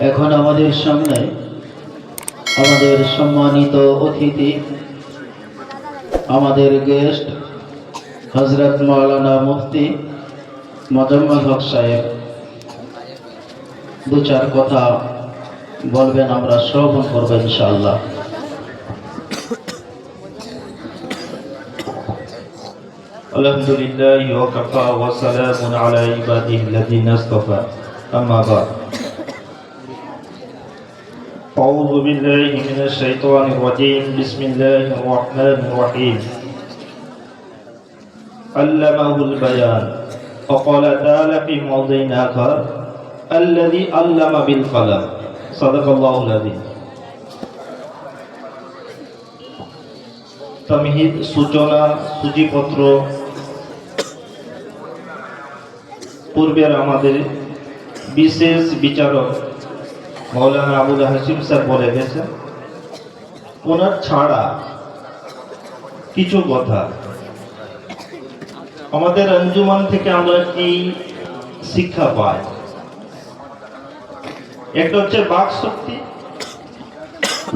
এখন আমাদের সামনে আমাদের সম্মানিত অতিথি আমাদের গেস্ট হজরত মৌলানা মুফতি মজম্মদ হক সাহেব দু চার কথা বলবেন আমরা শ্রবণ করবো ইনশাআল্লাহ الحمد لله وكفى وسلام على عباده الذين اصطفى أما بعد أعوذ بالله من الشيطان الرجيم بسم الله الرحمن الرحيم علمه البيان وقال تعالى في موضع آخر الذي علم بالقلم صدق الله العظيم তমহিদ সূচনা সূচিপত্র পূর্বের আমাদের বিশেষ বিচারক মৌলানা আবুল হাসিম স্যার বলে গেছেন, ওনার ছাড়া কিছু কথা। আমাদের অঞ্জুমান থেকে আমরা কি শিক্ষা পাই? একটা হচ্ছে বাক শক্তি।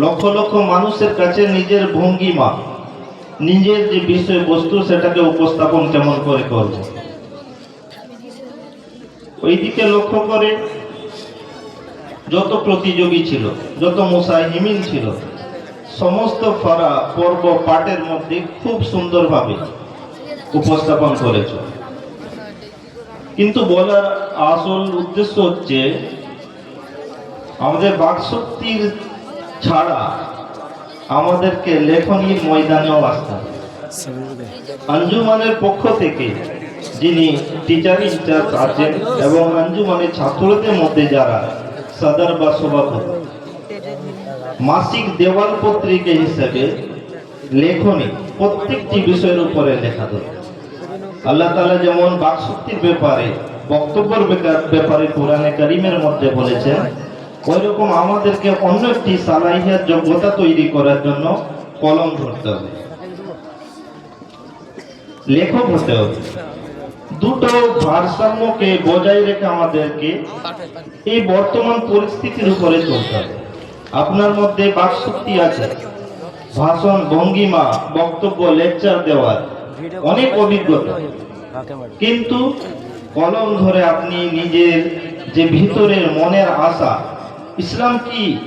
লক্ষ লক্ষ মানুষের কাছে নিজের ভঙ্গিমা, নিজের যে বিষয়বস্তু, সেটাকে উপস্থাপন কেমন করে করব? ওই দিকে লক্ষ্য করে যত প্রতিযোগী ছিল, যত মুসাহিমিন ছিল, সমস্ত ফরা পর্ব পাঠের মধ্যে খুব সুন্দরভাবে উপস্থাপন করেছ। কিন্তু বলার আসল উদ্দেশ্য হচ্ছে, আমাদের বাকশক্তির ছাড়া আমাদেরকে লেখনীর ময়দানেও আসতে আঞ্জুমানের পক্ষ থেকে যিনি টিচার ইনচার্জ আছেন এবং আঞ্জুমানের ছাত্রদের মধ্যে যারা সদর বা সভাপতি মাসিক দেওয়াল পত্রিকা হিসেবে লেখনী প্রত্যেকটি বিষয়ের উপরে লেখা দরকার। আল্লাহ তাআলা যেমন বাকশক্তির ব্যাপারে, বক্তব্যের ব্যাপারে কোরআনে কারিমের মধ্যে বলেছেন ওই রকম আমাদেরকে অন্য একটি সালাহিয়াত যোগ্যতা তৈরি করার জন্য কলম ধরতে হবে। লেখক হতে হবে। দুটো ভারসাম্যকে বজায় রেখে আমাদেরকে এই বর্তমান পরিস্থিতির উপরে চলতে হবে। আপনার মধ্যে বাকশক্তি আছে। ভাষণ ভঙ্গিমা, বক্তব্য, লেকচার দেওয়ার অনেক অভিজ্ঞতা। কিন্তু কলম ধরে আপনি নিজের যে ভিতরের মনের আশা, ইসলাম কি?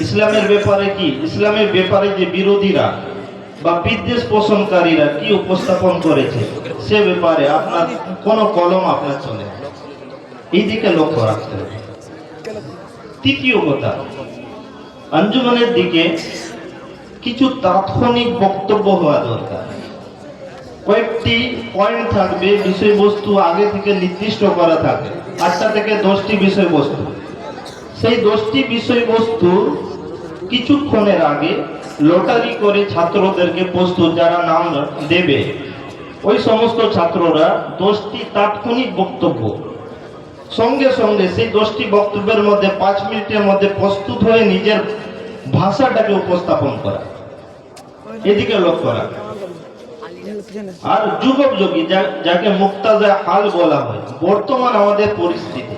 ইসলামের ব্যাপারে কি? ইসলামের ব্যাপারে যে বিরোধীরা বা বিদ্বেষ পোষণকারীরা কি উপস্থাপন করেছে? সে ব্যাপারে আপনার কোনো কলম আপনার চলে। এই দিকে লক্ষ্য রাখতে হবে। তৃতীয় কথা, আঞ্জুমানের দিকে কিছু তাৎক্ষণিক বক্তব্য হওয়া দরকার। কয়েকটি পয়েন্ট থাকবে, বিষয়বস্তু আগে থেকে নির্দিষ্ট করা থাকবে আটটা থেকে দশটি বিষয়বস্তু। সেই দশটি বিষয়বস্তু কিছুক্ষণের আগে লটারি করে ছাত্রদেরকে প্রস্তুত, যারা নাম দেবে ওই সমস্ত ছাত্ররা দশটি তাৎক্ষণিক বক্তব্য। সঙ্গে সঙ্গে সেই দশটি বক্তব্যের মধ্যে পাঁচ মিনিটের মধ্যে প্রস্তুত হয়ে নিজের ভাষাটাকে উপস্থাপন করা। এদিকে লক্ষ্য রাখা। আর যুবক যোগী যাকে মুক্তাজা হাল বলা হয়, বর্তমান আমাদের পরিস্থিতি।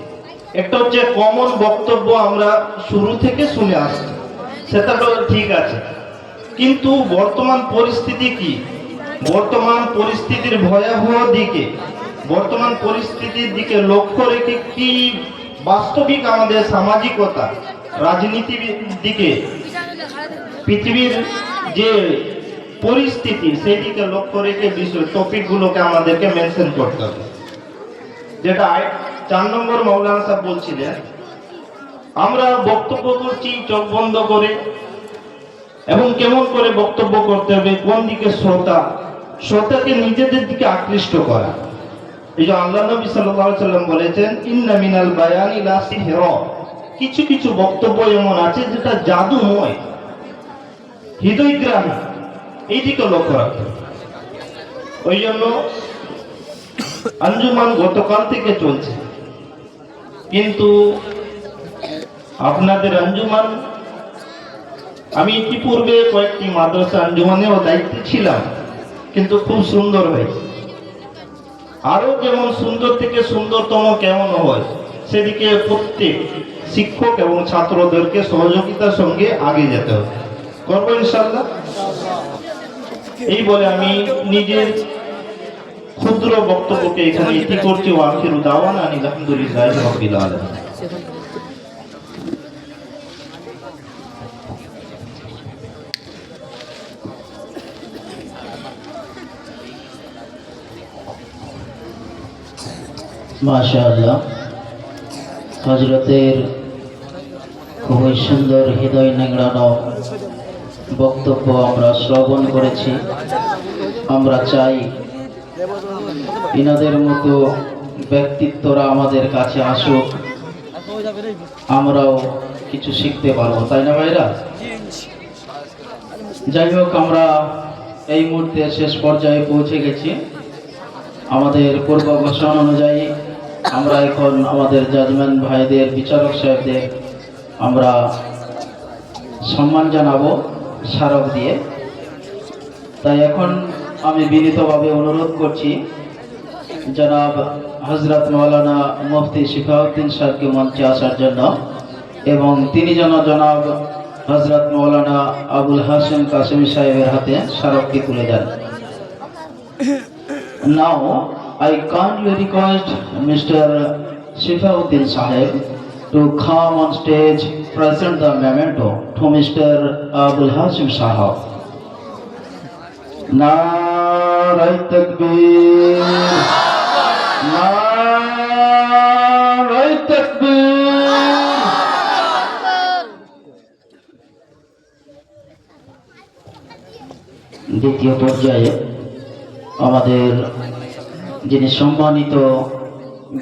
একটা হচ্ছে কমন বক্তব্য আমরা শুরু থেকে শুনে আসছি। সেটা তো ঠিক আছে। কিন্তু বর্তমান পরিস্থিতি কি? বর্তমান পরিস্থিতির ভয়াবহ দিকে, বর্তমান পরিস্থিতির দিকে লক্ষ্য রেখে কি বাস্তবিক আমাদের সামাজিকতা, রাজনীতির দিকে, পৃথিবীর যে পরিস্থিতি সেদিকে লক্ষ্য রেখে বিষয়, টপিকগুলোকে আমাদেরকে মেনশন করতে হবে। যেটা চার নম্বর মৌলানা সাহেব বলছিলেন, আমরা বক্তব্য করছি, চোখ বন্ধ করে, এবং কেমন করে বক্তব্য করতে হবে, কোন দিকে শ্রোতা শ্রোতাকে নিজেদের দিকে আকৃষ্ট করা। এই যে আল্লাহ নবী সাল্লাম বলেছেন, ইন্না বায়ানি লা সিহরা। কিছু কিছু বক্তব্য এমন আছে যেটা জাদুময় হৃদয়গ্রাহী এই দিকে লক্ষ্য রাখতে ওই জন্য আঞ্জুমান গতকাল থেকে চলছে। কিন্তু আপনাদের আঞ্জুমান, আমি ইতিপূর্বে কয়েকটি মাদ্রাসা আঞ্জুমানেও দায়িত্বে ছিলাম। কিন্তু খুব সুন্দর হয়। আরও যেমন সুন্দর থেকে সুন্দরতম কেমন হয়, সেদিকে প্রত্যেক শিক্ষক এবং ছাত্রদেরকে সহযোগিতার সঙ্গে আগে যেতে হবে। করব ইনশাল্লাহ এই বলে আমি নিজের ক্ষুদ্র বক্তব্যকে এখানে ইতি করছি। ও আখিরু দাওয়ান আনিল আলহামদুলিল্লাহ রাব্বিল আলামিন। মাশা আল্লাহ হজরতের খুবই সুন্দর হৃদয় নেংড়ানো বক্তব্য আমরা শ্রবণ করেছি। আমরা চাই ইনাদের মতো ব্যক্তিত্বরা আমাদের কাছে আসুক। আমরাও কিছু শিখতে পারব, তাই না ভাইরা? যাই হোক, আমরা এই মুহূর্তে শেষ পর্যায়ে পৌঁছে গেছি। আমাদের পূর্ব ঘোষণা অনুযায়ী আমরা এখন আমাদের জাজমেন্ট ভাইদের বিচারক সাহেবদের আমরা সম্মান জানাব স্মারক দিয়ে। তাই এখন আমি বিনীতভাবে অনুরোধ করছি জনাব হজরত মৌলানা মুফতি শিফাউদ্দিন সাহেবকে মঞ্চে আসার জন্য এবং তিনি যেন জনাব হজরত মৌলানা আবুল হাসেম কাসেমি সাহেবের হাতে স্মারকটি তুলে দেন। Now, I kindly request Mr. Shifauddin Sahib to come on stage, present the memento to Mr. Abul Hashim Sahab. Narai Takbir. Narai Takbir. দ্বিতীয় পর্যায়ে আমাদের যিনি সম্মানিত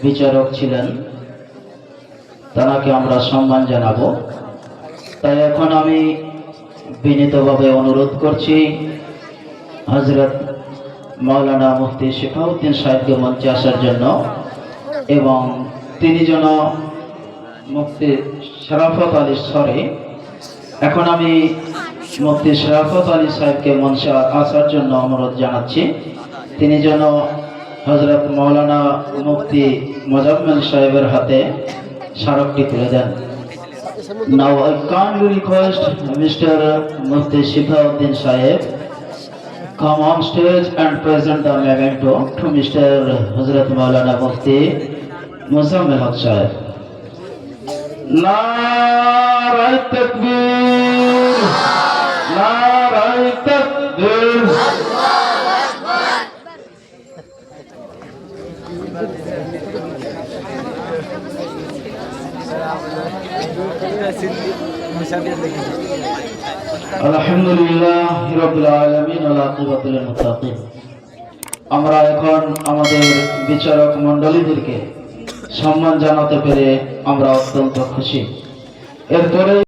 বিচারক ছিলেন, তাকে আমরা সম্মান জানাব। তাই এখন আমি বিনীতভাবে অনুরোধ করছি হজরত মাওলানা মুফতি শিফাউদ্দিন সাহেবকে মঞ্চে আসার জন্য এবং তিনি যেন মুফতি শরাফত আলী সরে, এখন আমি মুফতি শরাফত আলী সাহেবকে মঞ্চে আসার জন্য অনুরোধ জানাচ্ছি। তিনি যেন হজরত মৌলানা মুফতি মোজাম্মেল সাহেবের হাতে স্মারকটি তুলে দেন। Now I kindly request mister Mufti Shifauddin সাহেব come on stage and present the memento to mister Hazrat Maulana Mufti Mozammel Haque সাহেব। না রাইট তাকবীর। আমরা এখন আমাদের বিচারক মন্ডলীদেরকে সম্মান জানাতে পেরে আমরা অত্যন্ত খুশি। এরপরে